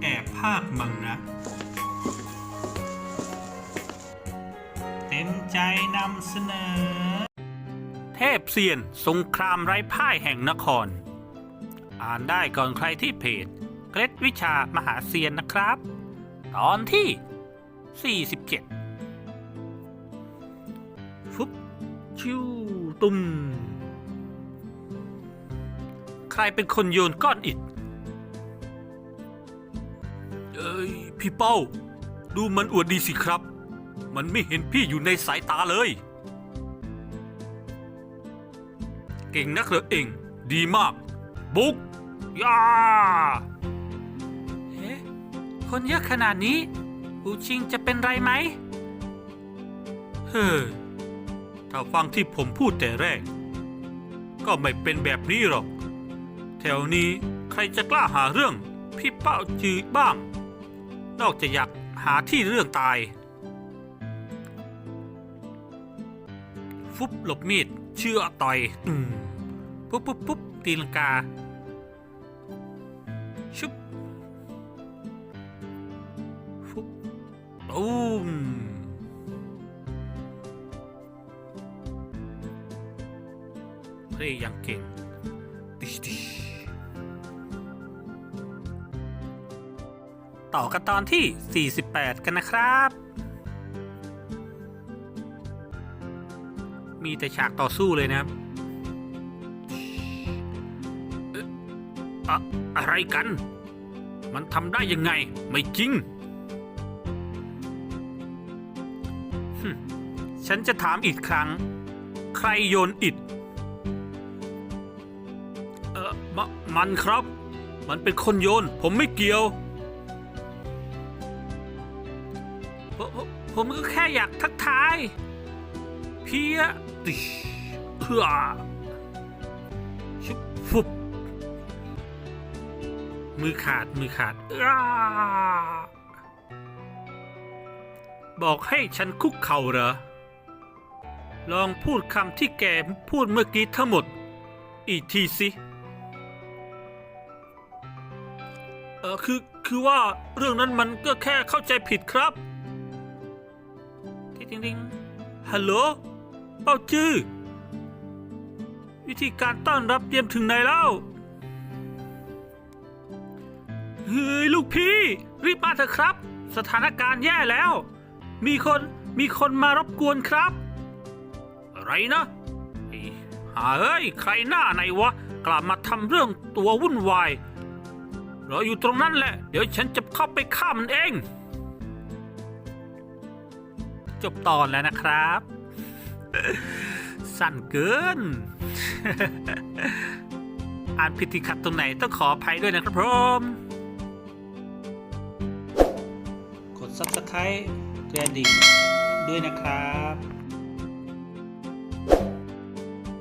แอบภาคมังนะเต็มใจนำเสนอ เทพเซียนสงครามไร้พ่ายแห่งนคร อ่านได้ก่อนใครที่เพจเคล็ดวิชามหาเซียนนะครับ ตอนที่ 47 ฟุบชิวตุม ใครเป็นคนโยนก้อนอิฐ ยพี่เป้า ดูมันอวดดีสิครับ มันไม่เห็นพี่อยู่ในสายตาเลย เก่งนักเหรอเองดีมาก บุกยาเอ๊ะคนเยอะขนาดนี้ อูชิงจะเป็นไรไหม เฮ้อถ้าฟังที่ผมพูดแต่แรก ก็ไม่เป็นแบบนี้หรอก แถวนี้ใครจะกล้าหาเรื่องพี่เป้าจืดบ้าง นอกจากอยากหาที่เรื่องตาย ฟุบหลบมีด เชื่อต่อยปุ๊บปุ๊บปุ๊บตีลังกา ชุบฟุบตูมเพลย์อย่างเก่ง ต่อกันตอนที่ 48 กันนะครับ มีแต่ฉากต่อสู้เลยนะครับเอ๊ะอะไรกัน มันทำได้ยังไง ไม่จริง ฉันจะถามอีกครั้ง ใครโยนอิฐเออมมันครับ มันเป็นคนโยน ผมไม่เกี่ยว ผมก็แค่อยากทักทาย เพียติเพื่อชุบฟุบมือขาดมือขาดอบอกให้ฉันคุกเข่าเหรอ ลองพูดคำที่แกพูดเมื่อกี้ทั้งหมด อีกทีสิเออคือคือว่าเรื่องนั้นมันก็แค่เข้าใจผิดครับ ที่จริงฮัลโหล เป้าจื้อ วิธีการต้อนรับเตรียมถึงไหนแล้ว เฮ้ย ลูกพี่ รีบมาเถอะครับ สถานการณ์แย่แล้ว มีคนมีคนมารบกวนครับ อะไรนะหาเอ้ย ใครหน้าไหนวะ กลับมาทำเรื่องตัววุ่นวายรออยู่ตรงนั้นแหละ เดี๋ยวฉันจะเข้าไปฆ่ามันเอง จบตอนแล้วนะครับ สั้นเกิน อ่านผิดที่ขัดตรงไหนต้องขออภัยด้วยนะครับผมกด subscribe กระดิ่งด้วยนะครับ